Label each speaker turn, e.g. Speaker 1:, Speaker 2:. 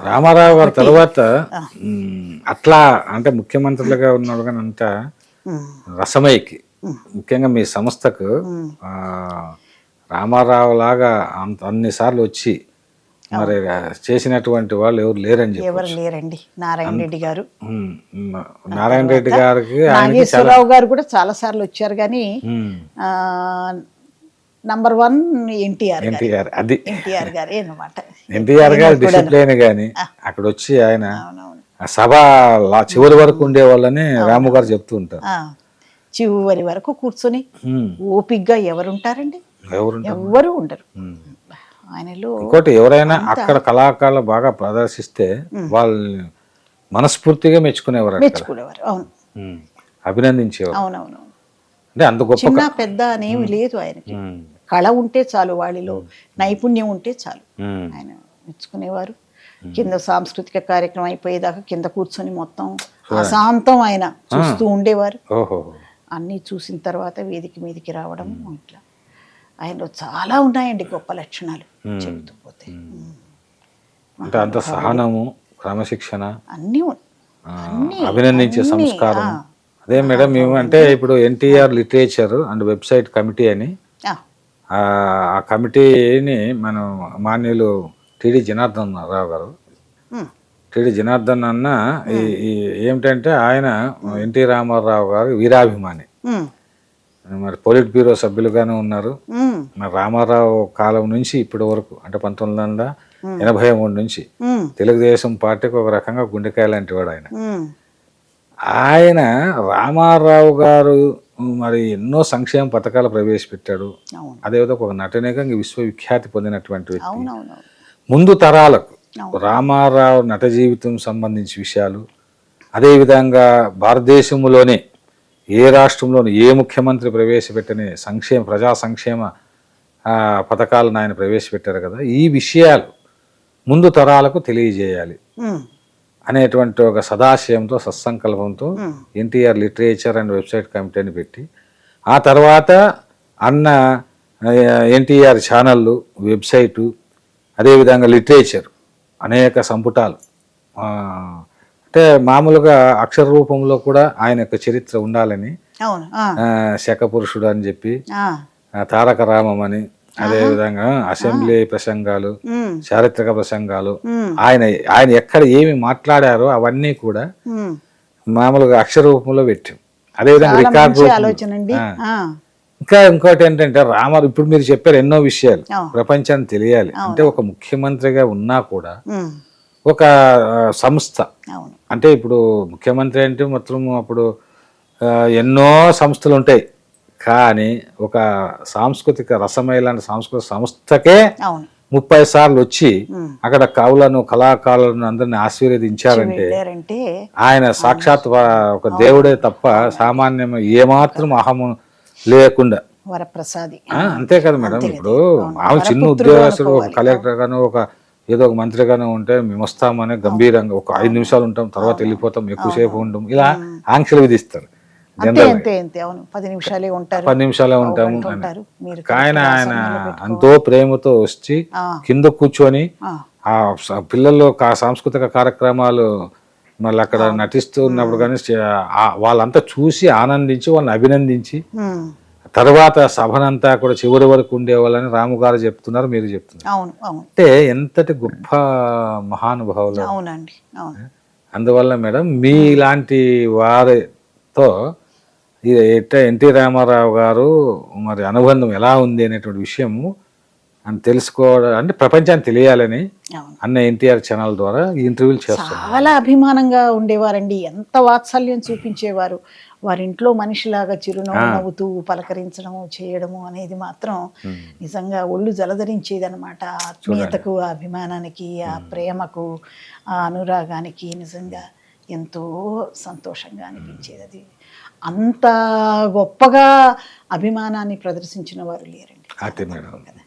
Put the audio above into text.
Speaker 1: రామారావు గారి తర్వాత అట్లా అంటే ముఖ్యమంత్రులుగా ఉన్నాడు కానీ అంతా రసమయ్యకి ముఖ్యంగా మీ సంస్థకు రామారావు లాగా అంత అన్నిసార్లు వచ్చి మరి చేసినటువంటి వాళ్ళు ఎవరు లేరని చెప్పి
Speaker 2: ఎవరు లేరండి. నారాయణ రెడ్డి గారు.
Speaker 1: నారాయణ రెడ్డి గారికి
Speaker 2: నాగేశ్వరరావు గారు కూడా చాలా సార్లు వచ్చారు కానీ నంబర్ వన్ ఎన్టీఆర్ గారు.
Speaker 1: ఎన్టీఆర్ అది.
Speaker 2: ఎన్టీఆర్ గారే అన్నమాట.
Speaker 1: ఎన్టీఆర్ గారు డిసిప్లిన్ గాని అక్కడ వచ్చి ఆయన సభ చివరి వరకు ఉండే వాళ్ళని రాము గారు చెప్తూ ఉంటారు.
Speaker 2: చివరి వరకు కూర్చొని ఓపిగ్గా ఎవరుంటారండి?
Speaker 1: ఎవరు
Speaker 2: ఉండరు. ఆయనలో
Speaker 1: ఇంకోటి ఎవరైనా అక్కడ కళాకారులు బాగా ప్రదర్శిస్తే వాళ్ళని మనస్ఫూర్తిగా మెచ్చుకునేవారు
Speaker 2: మెచ్చుకునేవారు. అవును.
Speaker 1: అభినందించేవారు.
Speaker 2: అవునవును
Speaker 1: అంటే అంత గొప్ప
Speaker 2: పెద్ద అనేమి లేదు ఆయనకి. కళ ఉంటే చాలు వాళ్ళలో నైపుణ్యం ఉంటే చాలు. ఆయన మెచ్చుకునేవారు. కింద సాంస్కృతిక కార్యక్రమం అయిపోయేదాకా కింద కూర్చొని మొత్తం అశాంతం ఆయన చూస్తూ ఉండేవారు. అన్నీ చూసిన తర్వాత వేదిక మీదకి రావడం ఇట్లా. ఆయనలో చాలా ఉన్నాయండి గొప్ప లక్షణాలు చెబుతూ పోతే.
Speaker 1: అంటే అంత సహనము క్రమశిక్షణ
Speaker 2: అన్నీ
Speaker 1: అభినందించే సంస్కారం. అదే మేడం మేము అంటే ఇప్పుడు NTR literature and website committee అని
Speaker 2: ఆ,
Speaker 1: కమిటీని మనం మాన్యులు టిడి జనార్దన్ రావు గారు. టిడి జనార్దన్ అన్న ఈ ఏమిటంటే ఆయన ఎన్టీ రామారావు గారు వీరాభిమాని. మరి పోలిట్ బ్యూరో సభ్యులుగానే ఉన్నారు. మరి రామారావు కాలం నుంచి ఇప్పటి వరకు అంటే పంతొమ్మిది వందల ఎనభై మూడు నుంచి తెలుగుదేశం పార్టీకి ఒక రకంగా గుండెకాయ లాంటి వాడు ఆయన ఆయన రామారావు గారు మరి ఎన్నో సంక్షేమ పథకాలు ప్రవేశపెట్టాడు. అదేవిధంగా ఒక నటనగా విశ్వవిఖ్యాతి పొందినటువంటి వ్యక్తి. ముందు తరాలకు రామారావు నట జీవితం సంబంధించి విషయాలు. అదేవిధంగా భారతదేశంలోనే ఏ రాష్ట్రంలోనూ ఏ ముఖ్యమంత్రి ప్రవేశపెట్టని సంక్షేమ ప్రజా సంక్షేమ పథకాలను ఆయన ప్రవేశపెట్టారు కదా. ఈ విషయాలు ముందు తరాలకు తెలియజేయాలి. అనేటువంటి ఒక సదాశయంతో సత్సంకల్పంతో ఎన్టీఆర్ లిటరేచర్ అండ్ వెబ్సైట్ కమిటీని పెట్టి ఆ తర్వాత అన్న ఎన్టీఆర్ ఛానళ్ళు వెబ్సైటు అదేవిధంగా లిటరేచర్ అనేక సంపుటాలు. అంటే మామూలుగా అక్షర రూపంలో కూడా ఆయన యొక్క చరిత్ర ఉండాలని శకపురుషుడు అని చెప్పి తారక రామం అని అదేవిధంగా అసెంబ్లీ ప్రసంగాలు చారిత్రక ప్రసంగాలు ఆయన ఆయన ఎక్కడ ఏమి మాట్లాడారో అవన్నీ కూడా. మామూలుగా అక్షర రూపంలో. పెట్టాం అదేవిధంగా రికార్డ్ ఇంకా ఇంకోటి ఏంటంటే రామారు ఇప్పుడు మీరు చెప్పారు ఎన్నో విషయాలు. ప్రపంచానికి తెలియాలి. అంటే ఒక ముఖ్యమంత్రిగా ఉన్నా కూడా ఒక సంస్థ. అంటే ఇప్పుడు ముఖ్యమంత్రి అంటే మొత్తం అప్పుడు ఎన్నో సంస్థలు ఉంటాయి. కానీ ఒక సాంస్కృతిక రసమయ లాంటి సాంస్కృతిక సంస్థకే ముప్పై సార్లు వచ్చి. అక్కడ కవులను కళాకారులను అందరిని ఆశీర్వదించారంటే ఆయన సాక్షాత్ ఒక దేవుడే తప్ప సామాన్యం ఏమాత్రం అహము లేకుండా.
Speaker 2: వరప్రసాది.
Speaker 1: అంతే కదా మేడం. ఇప్పుడు ఆమె చిన్న ఉద్యోగస్తుడు ఒక కలెక్టర్ గాను ఒక ఏదో ఒక మంత్రి గాను ఉంటే మేము వస్తామని గంభీరంగా ఒక ఐదు నిమిషాలు ఉంటాం తర్వాత వెళ్ళిపోతాం ఎక్కువసేపు ఉండం ఇలా ఆంక్షలు విధిస్తారు.
Speaker 2: అంతే
Speaker 1: జనరల్
Speaker 2: అంతే అంతే అవును. పది నిమిషాలే ఉంటారు.
Speaker 1: పది నిమిషాలే ఉంటాము.
Speaker 2: ఉంటారు.
Speaker 1: ఆయన ఆయన ఎంతో ప్రేమతో వచ్చి. కింద కూర్చొని
Speaker 2: ఆ,
Speaker 1: పిల్లలు సాంస్కృతిక కార్యక్రమాలు మళ్ళీ అక్కడ నటిస్తూ ఉన్నప్పుడు కానీ వాళ్ళంతా చూసి ఆనందించి వాళ్ళని అభినందించి తర్వాత సభనంతా కూడా చివరి వరకు ఉండేవాళ్ళని రాము గారు చెప్తున్నారు మీరు చెప్తున్నారు. అంటే ఎంతటి గొప్ప మహానుభావులు.
Speaker 2: అవునండి అవును.
Speaker 1: అందువల్ల మేడం మీలాంటి వారితో ఈ ఎట్ట ఎన్టీ రామారావు గారు మరి అనుబంధం ఎలా ఉంది అనేటువంటి విషయము అని తెలుసుకోవడం అంటే ప్రపంచానికి తెలియాలని అన్న ఎన్టీఆర్ ఛానల్ ద్వారా ఇంటర్వ్యూలు చేస్తాం
Speaker 2: చాలా అభిమానంగా ఉండేవారండి. ఎంత వాత్సల్యం చూపించేవారు. వారి ఇంట్లో మనిషిలాగా చిరునవ్వు నవ్వుతూ పలకరించడము చేయడము అనేది మాత్రం నిజంగా ఒళ్ళు జలధరించేది అనమాట ఆత్మీయతకు ఆ అభిమానానికి ఆ ప్రేమకు ఆ అనురాగానికి నిజంగా ఎంతో సంతోషంగా అనిపించేది. అది అంత గొప్పగా అభిమానాన్ని ప్రదర్శించిన వారు లేరండి.
Speaker 1: అదే మేడం
Speaker 2: కదా.